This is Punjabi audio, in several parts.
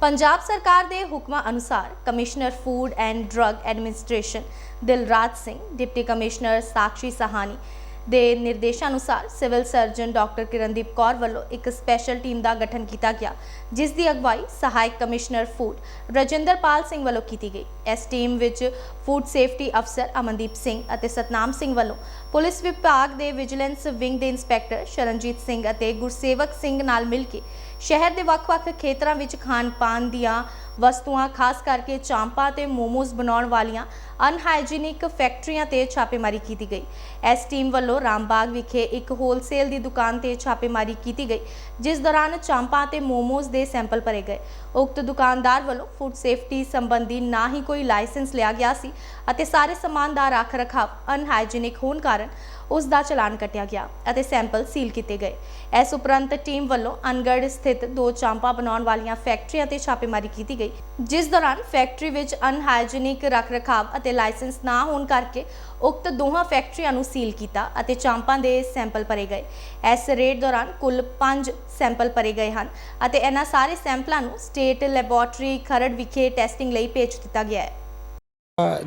ਪੰਜਾਬ ਸਰਕਾਰ ਦੇ ਹੁਕਮਾਂ ਅਨੁਸਾਰ commissioner food and drug administration Dilraj Singh, deputy commissioner Sakshi Sahni ਦੇ ਨਿਰਦੇਸ਼ਾਂ ਅਨੁਸਾਰ civil surgeon doctor Kirandeep Kaur ਵੱਲੋਂ ਇੱਕ ਸਪੈਸ਼ਲ ਟੀਮ ਦਾ ਗਠਨ ਕੀਤਾ ਗਿਆ, ਜਿਸ ਦੀ ਅਗਵਾਈ ਸਹਾਇਕ ਕਮਿਸ਼ਨਰ ਫੂਡ ਰਜਿੰਦਰਪਾਲ ਸਿੰਘ ਵੱਲੋਂ ਕੀਤੀ ਗਈ। ਇਸ ਟੀਮ ਵਿੱਚ ਫੂਡ ਸੇਫਟੀ ਅਫਸਰ ਅਮਨਦੀਪ ਸਿੰਘ ਅਤੇ ਸਤਨਾਮ ਸਿੰਘ ਵੱਲੋਂ ਪੁਲਿਸ ਵਿਭਾਗ ਦੇ ਵਿਜੀਲੈਂਸ ਵਿੰਗ ਦੇ ਇੰਸਪੈਕਟਰ ਸ਼ਰਨਜੀਤ ਸਿੰਘ ਅਤੇ ਗੁਰਸੇਵਕ ਸਿੰਘ ਨਾਲ ਮਿਲ ਕੇ ਸ਼ਹਿਰ ਦੇ ਵੱਖ-ਵੱਖ ਖੇਤਰਾਂ ਵਿੱਚ ਖਾਣ ਪਾਣ ਦੀਆਂ ਵਸਤੂਆਂ, ਖਾਸ ਕਰਕੇ ਚਾਂਪਾਂ ਤੇ ਮੋਮੋਜ਼ ਬਣਾਉਣ ਵਾਲੀਆਂ ਅਨਹਾਈਜੀਨਿਕ ਫੈਕਟਰੀਆਂ ਤੇ ਛਾਪੇਮਾਰੀ ਕੀਤੀ ਗਈ। ਇਸ ਟੀਮ ਵੱਲੋਂ ਰਾਮਬਾਗ ਵਿਖੇ ਇੱਕ ਹੋਲਸੇਲ ਦੀ ਦੁਕਾਨ ਤੇ ਛਾਪੇਮਾਰੀ ਕੀਤੀ ਗਈ, ਜਿਸ ਦੌਰਾਨ ਚਾਂਪਾਂ ਤੇ ਮੋਮੋਜ਼ ਦੇ ਸੈਂਪਲ ਭਰੇ ਗਏ। ਉਕਤ ਦੁਕਾਨਦਾਰ ਵੱਲੋਂ ਫੂਡ ਸੇਫਟੀ ਸੰਬੰਧੀ ਨਾ ਹੀ ਕੋਈ ਲਾਇਸੈਂਸ ਲਿਆ ਗਿਆ ਸੀ ਅਤੇ ਸਾਰੇ ਸਮਾਨ ਦਾ ਰੱਖ ਰਖਾਵ ਅਨਹਾਈਜੀਨਿਕ ਹੋਣ ਕਾਰਨ ਉਸ ਦਾ ਚਲਾਨ ਕੱਟਿਆ ਗਿਆ ਅਤੇ ਸੈਂਪਲ ਸੀਲ ਕੀਤੇ ਗਏ। ਇਸ ਉਪਰੰਤ ਟੀਮ ਵੱਲੋਂ ਅਨਗੜ ਸਥਿਤ ਦੋ ਚਾਂਪਾ ਬਣਾਉਣ ਵਾਲੀਆਂ ਫੈਕਟਰੀਆਂ ਤੇ ਛਾਪੇਮਾਰੀ ਕੀਤੀ ਗਈ। ਜਿਸ ਦੌਰਾਨ ਫੈਕਟਰੀ ਵਿੱਚ ਅਨਹਾਈਜੀਨਿਕ ਰੱਖ ਰਖਾਵ ਅਤੇ ਲਾਇਸੈਂਸ ਨਾ ਹੋਣ ਕਰਕੇ ਉਕਤ ਦੋਹਾਂ ਫੈਕਟਰੀਆਂ ਨੂੰ ਸੀਲ ਕੀਤਾ ਅਤੇ ਚਾਂਪਾਂ ਦੇ ਸੈਂਪਲ ਭਰੇ ਗਏ। ਇਸ ਰੇਡ ਦੌਰਾਨ ਕੁੱਲ 5 ਸੈਂਪਲ ਭਰੇ ਗਏ ਹਨ ਅਤੇ ਇਹਨਾਂ ਸਾਰੇ ਸੈਂਪਲਾਂ ਨੂੰ ਸਟੇਟ ਲੈਬੋਰਟਰੀ ਖਰੜ ਵਿਖੇ ਟੈਸਟਿੰਗ ਲਈ ਭੇਜ ਦਿੱਤਾ ਗਿਆ ਹੈ।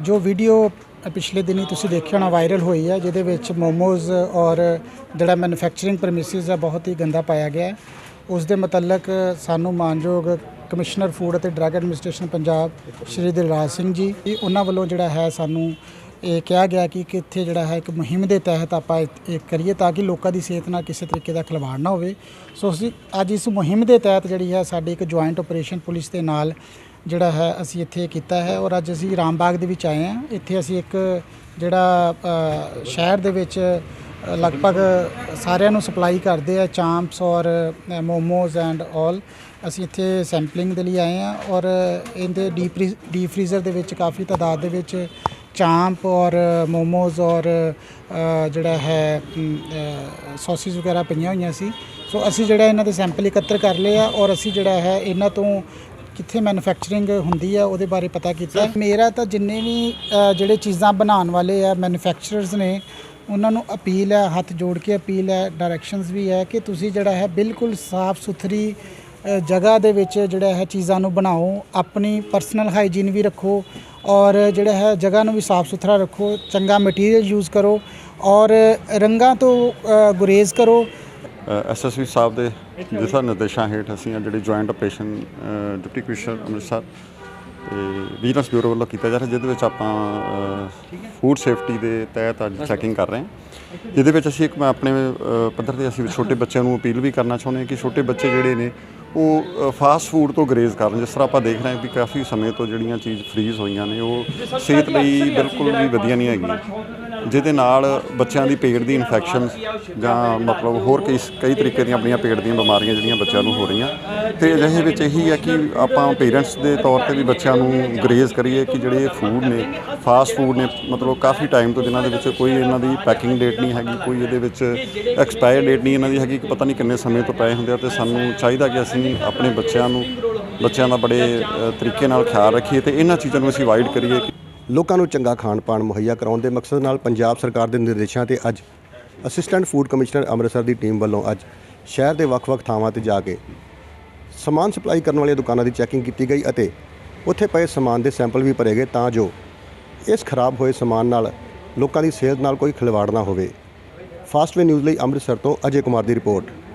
ਜੋ ਵੀਡੀਓ ਪਿਛਲੇ ਦਿਨੀ ਤੁਸੀਂ ਦੇਖਿਆ ਹੋਣਾ ਵਾਇਰਲ ਹੋਈ ਹੈ, ਜਿਹਦੇ ਵਿੱਚ ਮੋਮੋਜ਼ ਔਰ ਜਿਹੜਾ ਮੈਨੂਫੈਕਚਰਿੰਗ ਪ੍ਰੈਮਿਸਿਸ ਹੈ, ਬਹੁਤ ਹੀ ਗੰਦਾ ਪਾਇਆ ਗਿਆ ਹੈ। ਉਸ ਦੇ ਮੁਤਲਕ ਸਾਨੂੰ ਮਾਨਯੋਗ ਕਮਿਸ਼ਨਰ ਫੂਡ ਅਤੇ ਡਰੱਗ ਐਡਮਿਨਿਸਟ੍ਰੇਸ਼ਨ ਪੰਜਾਬ, ਸ਼੍ਰੀ ਦਿਲਰਾਜ ਸਿੰਘ ਜੀ। ਇਹ ਉਹਨਾਂ ਵੱਲੋਂ ਜਿਹੜਾ ਹੈ ਸਾਨੂੰ ਇਹ ਕਿਹਾ ਗਿਆ ਕਿ ਕਿੱਥੇ ਜਿਹੜਾ ਹੈ ਇੱਕ ਮੁਹਿੰਮ ਦੇ ਤਹਿਤ ਆਪਾਂ ਇਹ ਇਹ ਕਰੀਏ ਤਾਂ ਕਿ ਲੋਕਾਂ ਦੀ ਸਿਹਤ ਨਾਲ ਕਿਸੇ ਤਰੀਕੇ ਦਾ ਖਿਲਵਾੜ ਨਾ ਹੋਵੇ। ਸੋ ਅਸੀਂ ਅੱਜ ਇਸ ਮੁਹਿੰਮ ਦੇ ਤਹਿਤ ਜਿਹੜੀ ਹੈ ਸਾਡੀ ਇੱਕ ਜੁਆਇੰਟ ਆਪਰੇਸ਼ਨ ਪੁਲਿਸ ਦੇ ਨਾਲ ਜਿਹੜਾ ਹੈ ਅਸੀਂ ਇੱਥੇ ਕੀਤਾ ਹੈ ਔਰ ਅੱਜ ਅਸੀਂ ਰਾਮਬਾਗ ਦੇ ਵਿੱਚ ਆਏ ਹਾਂ। ਇੱਥੇ ਅਸੀਂ ਇੱਕ ਜਿਹੜਾ ਸ਼ਹਿਰ ਦੇ ਵਿੱਚ ਲਗਭਗ ਸਾਰਿਆਂ ਨੂੰ ਸਪਲਾਈ ਕਰਦੇ ਆ ਚਾਂਪਸ ਔਰ ਮੋਮੋਜ਼ ਐਂਡ ਆਲ ਅਸੀਂ ਇੱਥੇ ਸੈਂਪਲਿੰਗ ਦੇ ਲਈ ਆਏ ਹਾਂ ਔਰ ਇਹਦੇ ਡੀਪ ਡੀਪ ਫ੍ਰੀਜ਼ਰ ਦੇ ਵਿੱਚ ਕਾਫੀ ਤਾਦਾਦ ਦੇ ਵਿੱਚ ਚਾਂਪ ਔਰ ਮੋਮੋਜ਼ ਔਰ ਜਿਹੜਾ ਹੈ ਸੌਸਿਸ ਵਗੈਰਾ ਪਈਆਂ ਹੋਈਆਂ ਸੀ। ਸੋ ਅਸੀਂ ਜਿਹੜਾ ਇਹਨਾਂ ਦੇ ਸੈਂਪਲ ਇਕੱਤਰ ਕਰ ਲਏ ਆ ਔਰ ਅਸੀਂ ਜਿਹੜਾ ਹੈ ਇਹਨਾਂ ਤੋਂ ਕਿੱਥੇ ਮੈਨੂਫੈਕਚਰਿੰਗ ਹੁੰਦੀ ਆ ਉਹਦੇ ਬਾਰੇ ਪਤਾ ਕੀਤਾ। ਮੇਰਾ ਤਾਂ ਜਿੰਨੇ ਵੀ ਜਿਹੜੇ ਚੀਜ਼ਾਂ ਬਣਾਉਣ ਵਾਲੇ ਆ ਮੈਨੂਫੈਕਚਰਰਸ ਨੇ ਉਹਨਾਂ ਨੂੰ ਅਪੀਲ ਹੈ, ਹੱਥ ਜੋੜ ਕੇ ਅਪੀਲ ਹੈ ਡਾਇਰੈਕਸ਼ਨਸ ਵੀ ਹੈ ਕਿ ਤੁਸੀਂ ਜਿਹੜਾ ਹੈ ਬਿਲਕੁਲ ਸਾਫ਼ ਸੁਥਰੀ ਜਗ੍ਹਾ ਦੇ ਵਿੱਚ ਜਿਹੜਾ ਹੈ ਚੀਜ਼ਾਂ ਨੂੰ ਬਣਾਓ, ਆਪਣੀ ਪਰਸਨਲ ਹਾਈਜੀਨ ਵੀ ਰੱਖੋ ਔਰ ਜਿਹੜਾ ਹੈ ਜਗ੍ਹਾ ਨੂੰ ਵੀ ਸਾਫ਼ ਸੁਥਰਾ ਰੱਖੋ, ਚੰਗਾ ਮਟੀਰੀਅਲ ਯੂਜ਼ ਕਰੋ ਔਰ ਰੰਗਾਂ ਤੋਂ ਗੁਰੇਜ਼ ਕਰੋ। ਐਸਐਸਪੀ ਸਾਹਿਬ ਦੇ ਦਿਸ਼ਾ ਨਿਰਦੇਸ਼ਾਂ ਹੇਠ ਅਸੀਂ ਆ ਜਿਹੜੀ joint operation deputy commissioner Amritsar vigilance bureau ਵੱਲੋਂ ਕੀਤਾ ਜਾ ਰਿਹਾ ਜਿਹਦੇ ਵਿੱਚ ਆਪਾਂ ਫੂਡ ਸੇਫਟੀ ਦੇ ਤਹਿਤ ਅੱਜ ਚੈਕਿੰਗ ਕਰ ਰਹੇ ਹਾਂ। ਜਿਹਦੇ ਵਿੱਚ ਅਸੀਂ ਇੱਕ ਆਪਣੇ ਪੱਧਰ ਤੇ ਅਸੀਂ ਛੋਟੇ ਬੱਚਿਆਂ ਨੂੰ ਅਪੀਲ ਵੀ ਕਰਨਾ ਚਾਹੁੰਦੇ ਹਾਂ ਕਿ ਛੋਟੇ ਬੱਚੇ ਜਿਹੜੇ ਨੇ ਉਹ ਫਾਸਟ ਫੂਡ ਤੋਂ ਗਰੇਜ਼ ਕਰਨ ਜਿਸ ਤਰ੍ਹਾਂ ਆਪਾਂ ਦੇਖ ਰਹੇ ਹਾਂ ਕਿ ਕਾਫੀ ਸਮੇਂ ਤੋਂ ਜਿਹੜੀਆਂ ਚੀਜ਼ ਫਰੀਜ਼ ਹੋਈਆਂ ਨੇ ਉਹ ਸਿਹਤ ਲਈ ਬਿਲਕੁਲ ਵੀ ਵਧੀਆ ਨਹੀਂ ਹੈਗੀਆਂ। ਜਿਹਦੇ ਨਾਲ ਬੱਚਿਆਂ ਦੀ ਪੇਟ ਦੀ ਇਨਫੈਕਸ਼ਨ ਜਾਂ ਮਤਲਬ ਹੋਰ ਕਈ ਕਈ ਤਰੀਕੇ ਦੀਆਂ ਆਪਣੀਆਂ ਪੇਟ ਦੀਆਂ ਬਿਮਾਰੀਆਂ ਜਿਹੜੀਆਂ ਬੱਚਿਆਂ ਨੂੰ ਹੋ ਰਹੀਆਂ। ਤੇ ਅਜਿਹੇ ਵਿੱਚ ਇਹੀ ਹੈ ਕਿ ਆਪਾਂ ਪੇਰੈਂਟਸ ਦੇ ਤੌਰ ਤੇ ਵੀ ਬੱਚਿਆਂ ਨੂੰ ਗਰੇਜ਼ ਕਰੀਏ ਕਿ ਜਿਹੜੇ ਫੂਡ ਨੇ ਫਾਸਟ ਫੂਡ ਨੇ, ਮਤਲਬ ਕਾਫੀ ਟਾਈਮ ਤੋਂ ਜਿਨ੍ਹਾਂ ਦੇ ਵਿੱਚ ਕੋਈ ਇਹਨਾਂ ਦੀ ਪੈਕਿੰਗ ਡੇਟ ਨਹੀਂ ਹੈਗੀ, ਕੋਈ ਇਹਦੇ ਵਿੱਚ ਐਕਸਪਾਇਰ ਡੇਟ ਨਹੀਂ ਇਹਨਾਂ ਦੀ ਹੈਗੀ ਕਿ ਪਤਾ ਨਹੀਂ ਕਿੰਨੇ ਸਮੇਂ ਤੋਂ ਪਏ ਹੁੰਦੇ ਆ ਤੇ ਸਾਨੂੰ ਚਾਹੀਦਾ ਕਿ ਅਸੀਂ ਆਪਣੇ ਬੱਚਿਆਂ ਨੂੰ, ਬੱਚਿਆਂ ਦਾ ਬੜੇ ਤਰੀਕੇ ਨਾਲ ਖਿਆਲ ਰੱਖੀਏ ਤੇ ਇਹਨਾਂ ਚੀਜ਼ਾਂ ਨੂੰ ਅਸੀਂ ਅਵਾਇਡ ਕਰੀਏ ਲੋਕਾਂ ਨੂੰ ਚੰਗਾ ਖਾਣ ਪਾਣ ਮੁਹੱਈਆ ਕਰਾਉਣ ਦੇ ਮਕਸਦ ਨਾਲ ਪੰਜਾਬ ਸਰਕਾਰ ਦੇ ਨਿਰਦੇਸ਼ਾਂ ਤੇ ਅੱਜ ਅਸਿਸਟੈਂਟ ਫੂਡ ਕਮਿਸ਼ਨਰ ਅੰਮ੍ਰਿਤਸਰ ਦੀ ਟੀਮ ਵੱਲੋਂ ਅੱਜ ਸ਼ਹਿਰ ਦੇ ਵੱਖ-ਵੱਖ ਥਾਵਾਂ ਤੇ ਜਾ ਕੇ ਸਮਾਨ ਸਪਲਾਈ ਕਰਨ ਵਾਲੀਆਂ ਦੁਕਾਨਾਂ ਦੀ ਚੈਕਿੰਗ ਕੀਤੀ ਗਈ ਅਤੇ ਉੱਥੇ ਪਏ ਸਮਾਨ ਦੇ ਸੈਂਪਲ ਵੀ ਭਰੇ ਗਏ ਤਾਂ ਜੋ ਇਸ ਖਰਾਬ ਹੋਏ ਸਮਾਨ ਨਾਲ ਲੋਕਾਂ ਦੀ ਸਿਹਤ ਨਾਲ ਕੋਈ ਖਿਲਵਾੜ ਨਾ ਹੋਵੇ। ਫਾਸਟਵੇ ਨਿਊਜ਼ ਲਈ ਅੰਮ੍ਰਿਤਸਰ ਤੋਂ ਅਜੇ ਕੁਮਾਰ ਦੀ ਰਿਪੋਰਟ।